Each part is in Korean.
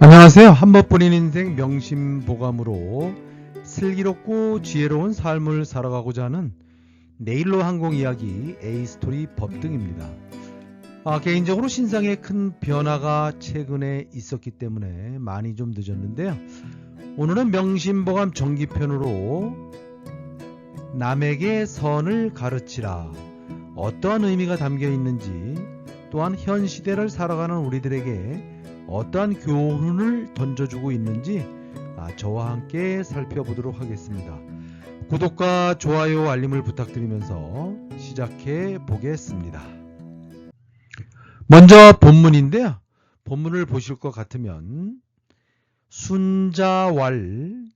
안녕하세요. 한 번뿐인 인생 명심보감으로 슬기롭고 지혜로운 삶을 살아가고자 하는 내일로 항공 이야기 에이스토리 법등입니다. 아, 개인적으로 신상에 큰 변화가 최근에 있었기 때문에 많이 좀 늦었는데요. 오늘은 명심보감 정기편으로 남에게 선을 가르치라 어떠한 의미가 담겨 있는지 또한 현 시대를 살아가는 우리들에게 어떠한 교훈을 던져주고 있는지 아, 저와 함께 살펴보도록 하겠습니다. 구독과 좋아요 알림을 부탁드리면서 시작해 보겠습니다. 먼저 본문인데요. 본문을 보실 것 같으면 순자왈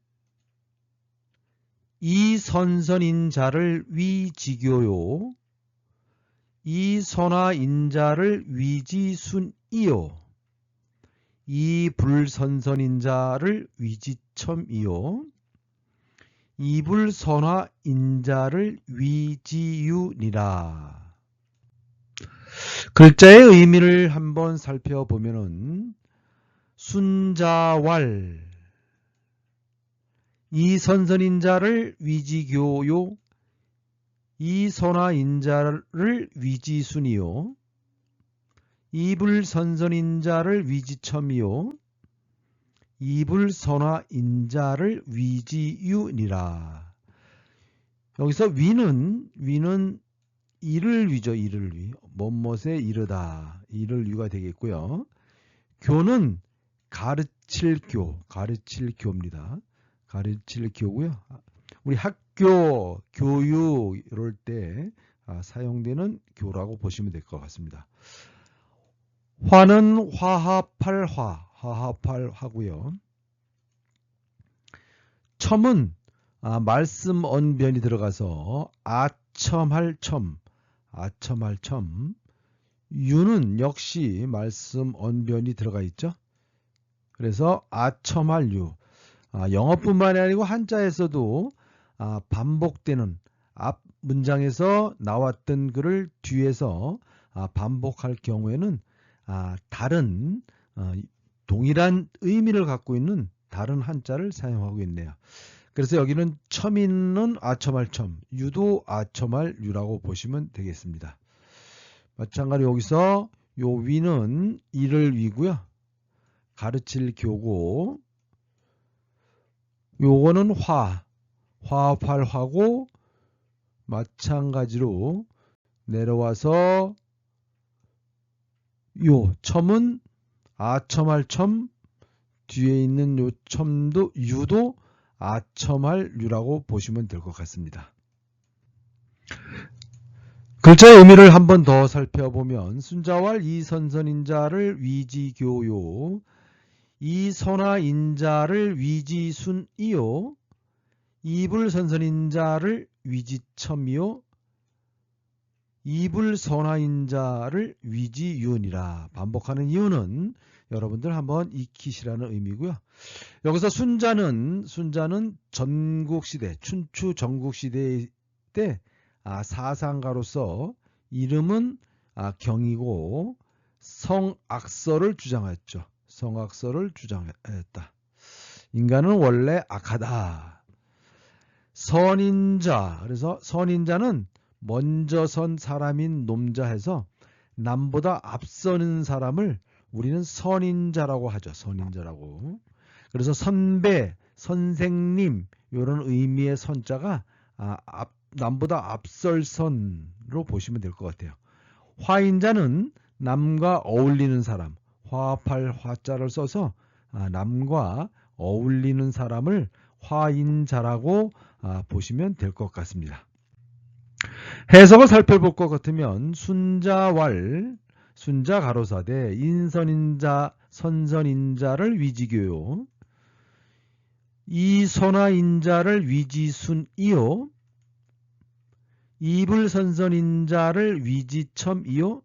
이 선선인 자를 위지교요 이선화인자를 위지순이요 이 불선선인 자를 위지첨이요. 이불선화 인자를 위지윤이라. 글자의 의미를 한번 살펴보면은 순자왈 이 선선인자를 위지교요 이 선화인자를 위지순이요 이불선선인자를 위지첨이요. 이불선화인자를 위지윤이라. 여기서 위는 위는 이를 위죠 이를 위. 뭐뭇에 이르다. 이를 위가 되겠고요. 교는 가르칠 교 가르칠 교입니다. 가르칠 교고요. 우리 학교 교육 이럴 때 아, 사용되는 교라고 보시면 될 것 같습니다 화는 화합할화, 화합할화고요. 첨은 아, 말씀 언변이 들어가서 아첨할 첨, 아첨할 첨. 유는 역시 말씀 언변이 들어가 있죠. 그래서 아첨할 유. 아, 영어뿐만이 아니고 한자에서도 아, 반복되는 앞 문장에서 나왔던 글을 뒤에서 아, 반복할 경우에는 아, 다른 어, 동일한 의미를 갖고 있는 다른 한자를 사용하고 있네요. 그래서 여기는 첨 있는 아첨할 첨, 유도 아첨할 유라고 보시면 되겠습니다. 마찬가지로 여기서 요 위는 이를 위고요. 가르칠 교고 요거는 화, 화합할 화고 마찬가지로 내려와서 요 첨은 아첨할 첨 뒤에 있는 요 첨도 유도 아첨할 유라고 보시면 될 것 같습니다. 글자의 의미를 한 번 더 살펴보면 순자왈 이선선인자를 위지교요 이선화인자를 위지순이요 이불선선인자를 위지첨이요 이불 선화인 자를 위지윤이라 반복하는 이유는 여러분들 한번 익히시라는 의미고요. 여기서 순자는 순자는 전국시대 춘추 전국시대 때 아, 사상가로서 이름은 아, 경이고 성악설을 주장했죠. 성악설을 주장했다. 인간은 원래 악하다. 선인자 그래서 선인자는 먼저 선 사람인 놈자 해서 남보다 앞서는 사람을 우리는 선인자라고 하죠. 선인자라고. 그래서 선배, 선생님 이런 의미의 선자가 아, 앞, 남보다 앞설 선으로 보시면 될 것 같아요. 화인자는 남과 어울리는 사람, 화합할 화자를 써서 아, 남과 어울리는 사람을 화인자라고 아, 보시면 될 것 같습니다. 해석을 살펴볼 것 같으면 순자왈 순자 가로사대 인선인자 선선인자를 위지교요. 이선화인자를 위지순이요. 이불선선인자를 위지첨이요.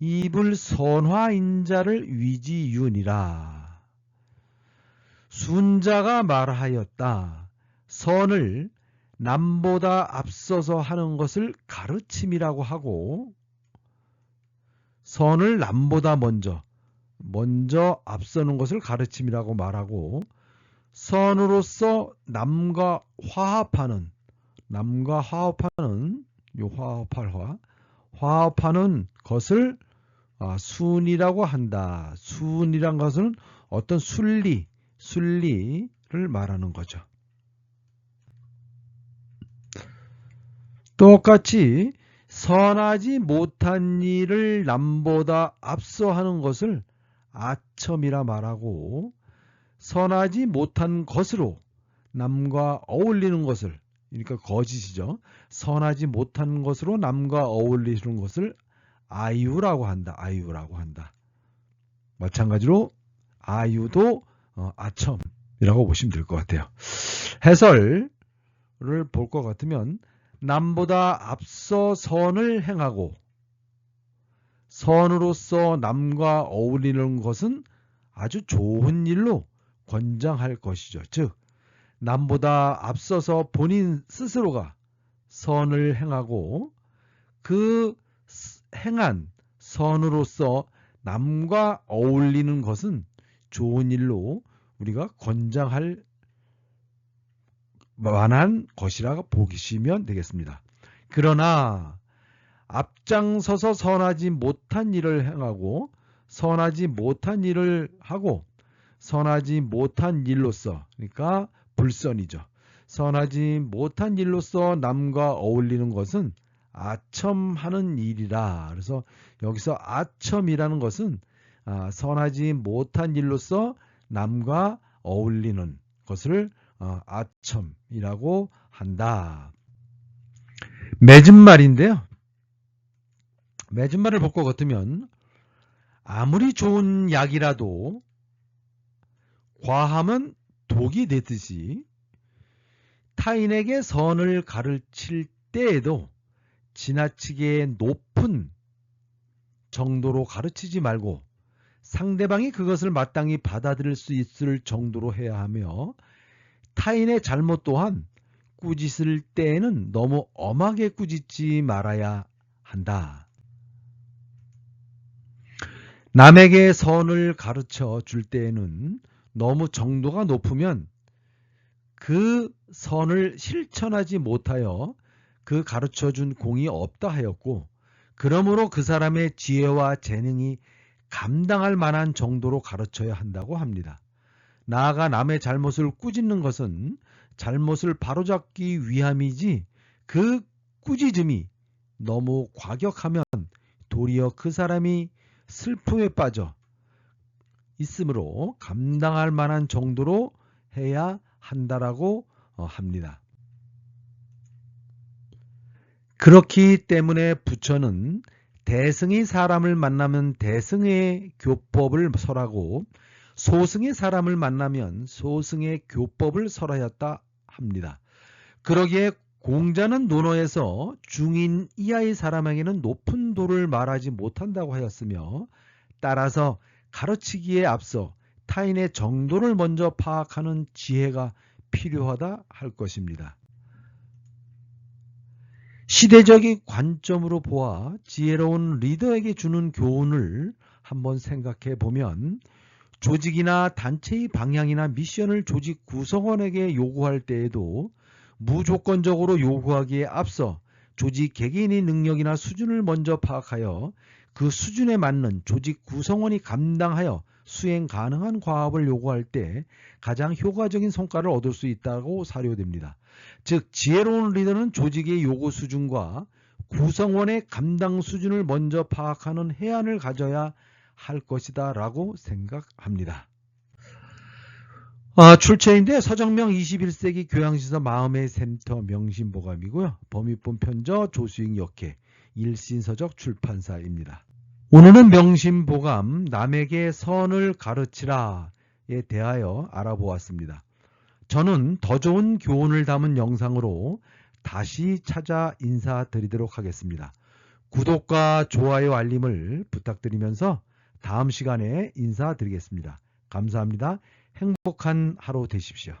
이불선화인자를 위지윤이라. 순자가 말하였다. 선을 남보다 앞서서 하는 것을 가르침이라고 하고 선을 남보다 먼저 먼저 앞서는 것을 가르침이라고 말하고 선으로서 남과 화합하는 남과 화합하는 요 화합할 화 화합하는 것을 아, 순이라고 한다. 순이란 것은 어떤 순리, 순리를 말하는 거죠. 똑같이 선하지 못한 일을 남보다 앞서 하는 것을 아첨이라 말하고 선하지 못한 것으로 남과 어울리는 것을 그러니까 거짓이죠. 선하지 못한 것으로 남과 어울리는 것을 아유라고 한다. 아유라고 한다. 마찬가지로 아유도 어, 아첨이라고 보시면 될 것 같아요. 해설을 볼 것 같으면 남보다 앞서 선을 행하고 선으로서 남과 어울리는 것은 아주 좋은 일로 권장할 것이죠. 즉 남보다 앞서서 본인 스스로가 선을 행하고 그 행한 선으로서 남과 어울리는 것은 좋은 일로 우리가 권장할 만한 것이라 보시면 되겠습니다. 그러나 앞장서서 선하지 못한 일을 행하고 선하지 못한 일을 하고 선하지 못한 일로서 그러니까 불선이죠. 선하지 못한 일로서 남과 어울리는 것은 아첨하는 일이라. 그래서 여기서 아첨이라는 것은 아, 선하지 못한 일로서 남과 어울리는 것을 어, 아첨이라고 한다. 맺은 말인데요. 맺은 말을 볼것 같으면 아무리 좋은 약이라도 과하면 독이 되듯이 타인에게 선을 가르칠 때에도 지나치게 높은 정도로 가르치지 말고 상대방이 그것을 마땅히 받아들일 수 있을 정도로 해야 하며 타인의 잘못 또한 꾸짖을 때에는 너무 엄하게 꾸짖지 말아야 한다. 남에게 선을 가르쳐 줄 때에는 너무 정도가 높으면 그 선을 실천하지 못하여 그 가르쳐 준 공이 없다 하였고 그러므로 그 사람의 지혜와 재능이 감당할 만한 정도로 가르쳐야 한다고 합니다. 나아가 남의 잘못을 꾸짖는 것은 잘못을 바로잡기 위함이지 그 꾸짖음이 너무 과격하면 도리어 그 사람이 슬픔에 빠져 있으므로 감당할 만한 정도로 해야 한다라고 어, 합니다. 그렇기 때문에 부처는 대승이 사람을 만나면 대승의 교법을 설하고 소승의 사람을 만나면 소승의 교법을 설하였다 합니다. 그러기에 공자는 논어에서 중인 이하의 사람에게는 높은 도를 말하지 못한다고 하였으며 따라서 가르치기에 앞서 타인의 정도를 먼저 파악하는 지혜가 필요하다 할 것입니다. 시대적인 관점으로 보아 지혜로운 리더에게 주는 교훈을 한번 생각해 보면 조직이나 단체의 방향이나 미션을 조직 구성원에게 요구할 때에도 무조건적으로 요구하기에 앞서 조직 개개인의 능력이나 수준을 먼저 파악하여 그 수준에 맞는 조직 구성원이 감당하여 수행 가능한 과업을 요구할 때 가장 효과적인 성과를 얻을 수 있다고 사료됩니다. 즉 지혜로운 리더는 조직의 요구 수준과 구성원의 감당 수준을 먼저 파악하는 해안을 가져야 할 것이다 라고 생각합니다. 아, 출처인데 서정명 21세기 교양시서 마음의 샘터 명심보감이고요. 범위본 편저 조수익 역회 일신서적 출판사입니다. 오늘은 명심보감 남에게 선을 가르치라에 대하여 알아보았습니다. 저는 더 좋은 교훈을 담은 영상으로 다시 찾아 인사드리도록 하겠습니다. 구독과 좋아요 알림을 부탁드리면서 다음 시간에 인사드리겠습니다. 감사합니다. 행복한 하루 되십시오.